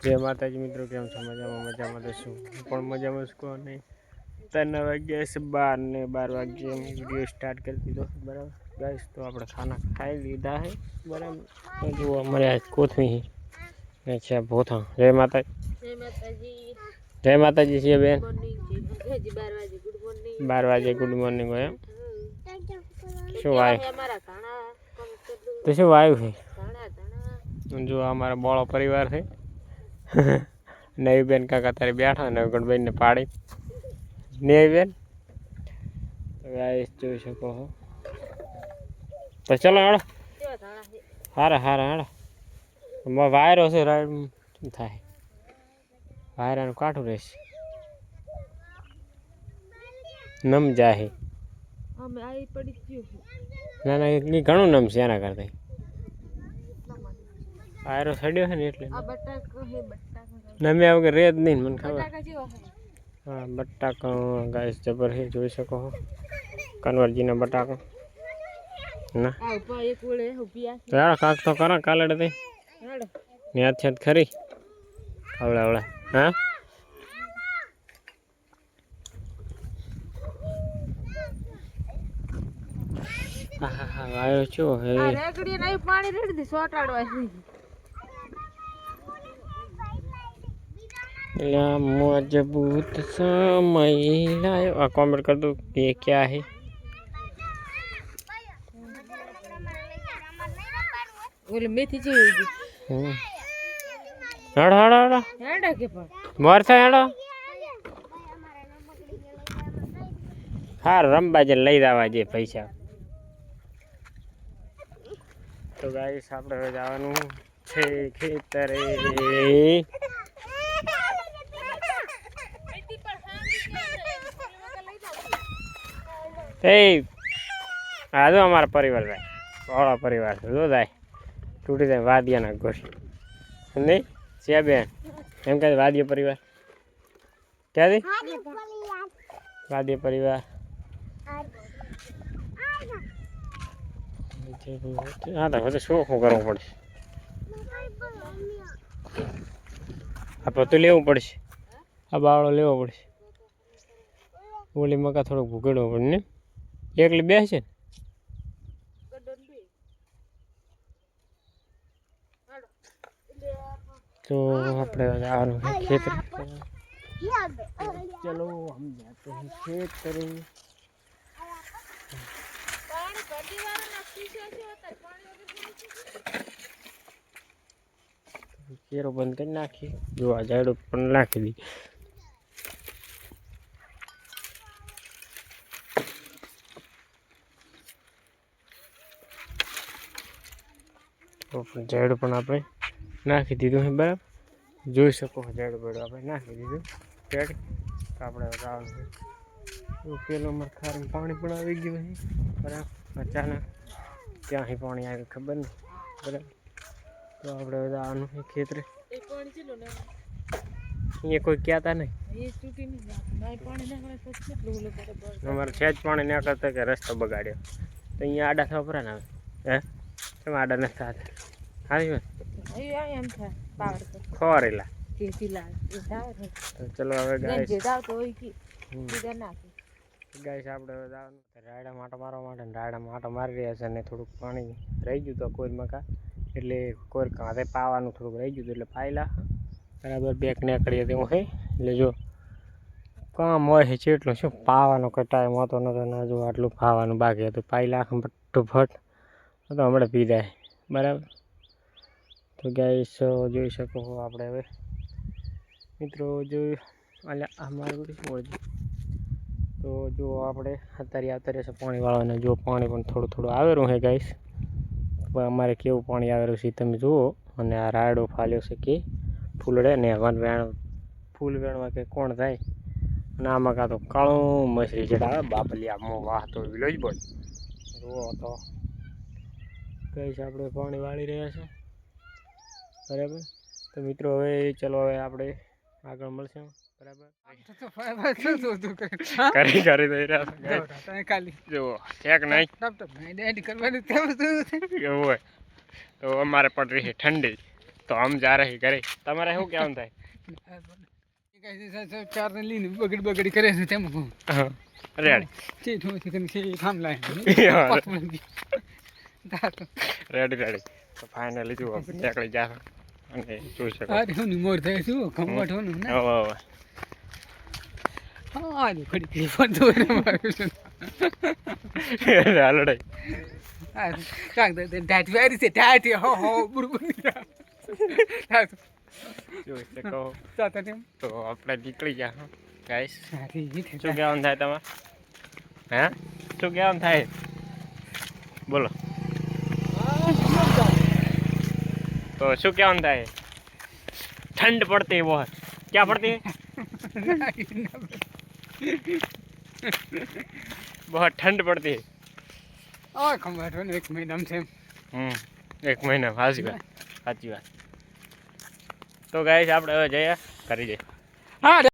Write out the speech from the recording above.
જય માતાજી મિત્રો કેમ છો મજામાં મજામાં તો શું હું પણ મજામાં છું કહો નહીં ત્રણ વાગ્યા છે બાર ને બાર વાગ્યે અમે વિડીયો સ્ટાર્ટ કરી દીધો બરાબર ગાઈસ તો આપણે ખાના ખાઈ લીધા છે બરાબર તો જુઓ અમારે આજ કોથમી છે છે ભોથા જય માતા જય માતાજી જય માતાજી છે બેન મોર્નિંગ જય હજી બાર વાગે ગુડ મોર્નિંગ બાર વાગે ગુડ મોર્નિંગ હોય એમ શું વાય અમારા ઘણા કામ કરલું તો શું વાયું છે ઘણા ઘણા જો આ અમારો બોળો પરિવાર છે નવી બેન કાકા તારે બેઠા ને ગણબેનને પાડી. નવી બેન ગાઈસ જોઈ શકો હો. તો ચલો હાડો હારા હારા હેડો વાયરો છે રાઈડ થાય? વાયરાનું કાઠું રહેશે. નમ જાહે. ના ના ઘણું નમ છે એના કરતા. વાયરો સડ્યો છે ને એટલે આ બટાકા હે બટાકા નમ્યા વગર રે જ નહીં ને મને ખબર બટાકા જેવા છે હા બટાકા ગાઈસ જબર છે જોઈ શકો છો કનવરજીના બટાકા ના આ ઉપર એક ઓળે ઉભી આ તો યાર કાક તો કરો કાલડે તે હેડો ન્યાત છે ખરી આવડે આવડે હા હા હા હા વાયો છો હે આ રેગડી ને અહીં પાણી રેડી દી સોટાડવા છે લા મજબૂત સમય લાયો આ કોમેન્ટ કર દો કે ये क्या है ઓલી મેથી જેવી ઉગી હમ. હડ હડ હડ હેડા કે પણ મોર થાય હેડો હાર રમવા જે લઈ જવા જે પૈસા તો ગાઈસ આપણે હવે જવાનું છે ખેતરે એ જો અમારા પરિવાર ભાઈ વાળો પરિવાર છે. જો જાય. તૂટી જાય. વાદિયાના ગોઠ નહીં છે બેન. એમ કહે વાદ્ય પરિવાર. ક્યાંથી? વાદ્ય પરિવાર. હા, તો હવે શું શું કરવું પડશે? આ પતું લેવું પડશે. આ બાવળો લેવો પડશે. ઓલી મકા થોડોક ભૂગડવો પડે ને? એકલી બે છે તો આપણે જવાનું છે ખેતર. ચલો હમ જાતે हैं ખેતર કેરો. બંધ કરી નાખીએ. જો આ જાડો પણ નાખી દી તો પણ જાડો પણ આપણે નાખી દીધું છે બરાબર જોઈ શકો છો જાડો બેડો આપણે નાખી દીધું રેડી તો આપણે હવે જવાનું છે તો પેલો અમારે ખારું પાણી પણ આવી ગયું છે બરાબર અચાનક ક્યાંથી પાણી આવ્યું ખબર નહીં બરાબર તો આપણે હવે જવાનું છે ખેતરે એ પાણી ચેલો ને અહીંયા કોઈ કહેતા નહીં એ તૂટી નહીં જાતું ના પાણી ના કરે તો કેટલું ઓલું કરે બળ અમારે છે જ પાણી ના કરતા કે રસ્તો બગાડ્યો તો અહીંયા આડા થવા પડે ને હવે હે કેમ આડા નથી થતા. હારી વાત? ખોરેલા. કે ને ચલો હવે ગાઈસ. કે આપણે હવે જવાનું રાયડા માટો મારવા માટે ને રાયડા માટો મારી રહ્યા છે અને થોડુંક પાણી રહી ગયું તો કોઈ મકા. એટલે કોઈ કાંધે પાવાનું થોડુંક રહી ગયું હતું એટલે પાયલા. બરાબર બેક નીકળીએ તેવું હે એટલે જો કામ હોય છે એટલું શું? પાવાનો કઈ ટાઈમ હતો નતો ના જો આટલું પાવાનું બાકી હતું. પાયલા આખું ભટ્ટું ભટ તો હમણાં પી જાય બરાબર તો ગાઈસ જોઈ શકો છો આપણે હવે મિત્રો જો અલ્યા આ મારું બધું શું હોય તો જો આપણે અત્યારે અત્યારે છે પાણી વાળવાને જો પાણી પણ થોડું થોડું આવેલું છે ગાઈસ પણ અમારે કેવું પાણી આવેલું છે તમે જુઓ અને આ રાયડો ફાલ્યો છે કે ફૂલડે ને વન વેણ ફૂલ વેણમાં કે કોણ થાય અને આમાં કાં તો કાળું મછલી ચડાવે બાપલિયા મો વાહ તો વિલો જ બોલ જુઓ તો કઈ છે આપણે પાણી વાળી રહ્યા છે. બરાબર? તો મિત્રો હવે ચલો હવે આપણે આગળ મળશે. બરાબર? તો અમારે પણ રહી ઠંડી. તો આમ જા રહી તમારે શું કહેવાનું થાય? ચાર ને લઈને બગડ બગડી કરે છે તેમ રેડી. છે લાય રેડી રેડી તો ફાઇનલી જુઓ નીકળી જા અને જોઈ શકો અરે હું મોર થાય છું. કમટ હોનું ને? હવે હવે. હા આ ખડી ખડી ફોન તો મારું છે. હાલો ડાઈ. કાક દે ડાટ વેરી છે ડાટ હો હો બુરબુર જોઈ શકો તો આપણે નીકળી ગયા ગાઈસ શું કહેવાનું થાય તમારે? હે? શું કહેવાનું થાય? બોલો. તો શું કહેવાનું થાય ठंड पड़ती है बहुत क्या पड़ती है बहुत ठंड पड़ती है આ કમવટ હોનું એક મહિનામાં છે હમ એક મહિના સાચી વાત સાચી વાત તો ગાઈસ આપણે હવે જઈએ કરી જઈએ હા